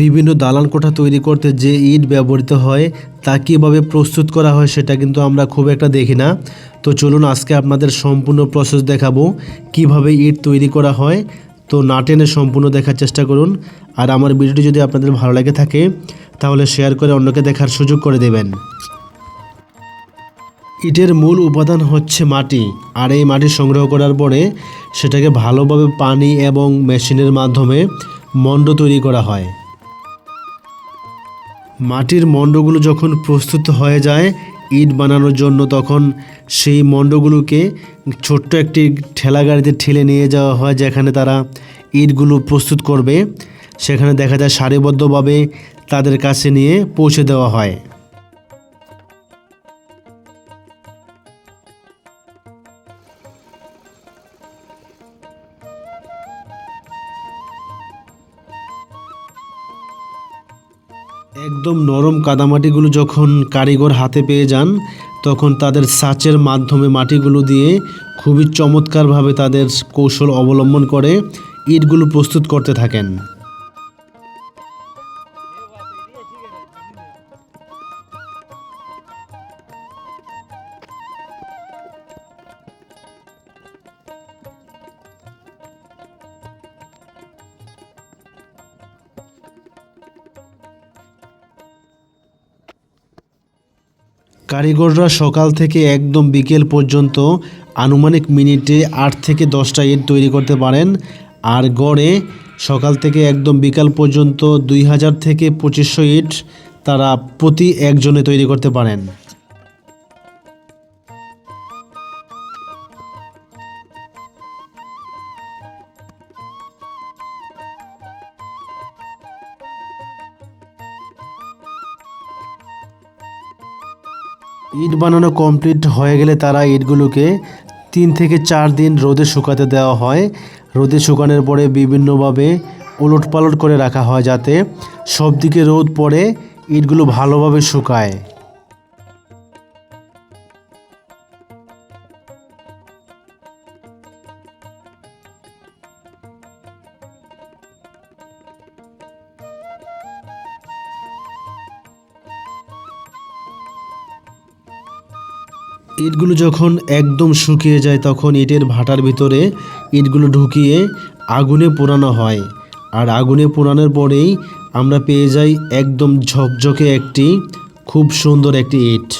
বিভিন্ন দালান কোঠা তৈরি করতে যে ইট ব্যবহৃত হয়, তা কীভাবে প্রস্তুত করা হয় সেটা কিন্তু আমরা খুব একটা দেখি না। তো চলুন আজকে আপনাদের সম্পূর্ণ প্রসেস দেখাবো, কীভাবে ইট তৈরি করা হয়। তো না টেনে সম্পূর্ণ দেখার চেষ্টা করুন। আর আমার ভিডিওটি যদি আপনাদের ভালো লাগে থাকে, তাহলে শেয়ার করে অন্যকে দেখার সুযোগ করে দেবেন। ইটের মূল উপাদান হচ্ছে মাটি, আর এই মাটি সংগ্রহ করার পরে সেটাকে ভালোভাবে পানি এবং মেশিনের মাধ্যমে মণ্ড তৈরি করা হয়। মাটির মণ্ডগুলো যখন প্রস্তুত হয়ে যায় ইট বানানোর জন্য, তখন সেই মণ্ডগুলোকে ছোট্ট একটি ঠেলা গাড়িতে ঠেলে নিয়ে যাওয়া হয়, যেখানে তারা ইটগুলো প্রস্তুত করবে। সেখানে দেখা যায় সারিবদ্ধভাবে তাদের কাছে নিয়ে পৌঁছে দেওয়া হয়। একদম নরম কাদামাটিগুলো যখন কারিগর হাতে পেয়ে যান, তখন তাদের সাচের মাধ্যমে মাটিগুলো দিয়ে খুবই চমৎকারভাবে তাদের কৌশল অবলম্বন করে, ইটগুলো প্রস্তুত করতে থাকেন। কারিগররা সকাল থেকে একদম বিকেল পর্যন্ত আনুমানিক মিনিটে আট থেকে দশটা ইট তৈরি করতে পারেন। আর গড়ে সকাল থেকে একদম বিকাল পর্যন্ত দুই হাজার থেকে পঁচিশশো ইট তারা প্রতি একজনে তৈরি করতে পারেন। ইট বানানো কমপ্লিট হয়ে গেলে তারা ইটগুলোকে তিন থেকে চার দিন রোদে শুকাতে দেওয়া হয়। রোদে শুকানোর পরে বিভিন্নভাবে ওলট পালট করে রাখা হয় যাতে সব দিকে রোদ পড়ে, ইটগুলো ভালোভাবে শুকায়। ইটগুলো যখন একদম শুকিয়ে যায়, তখন ইটের ভাটার ভিতরে ইটগুলো ঢুকিয়ে আগুনে পোড়ানো হয়। আর আগুনে পোড়ানোর পরেই আমরা পেয়ে যাই একদম ঝকঝকে একটি খুব সুন্দর একটি ইট।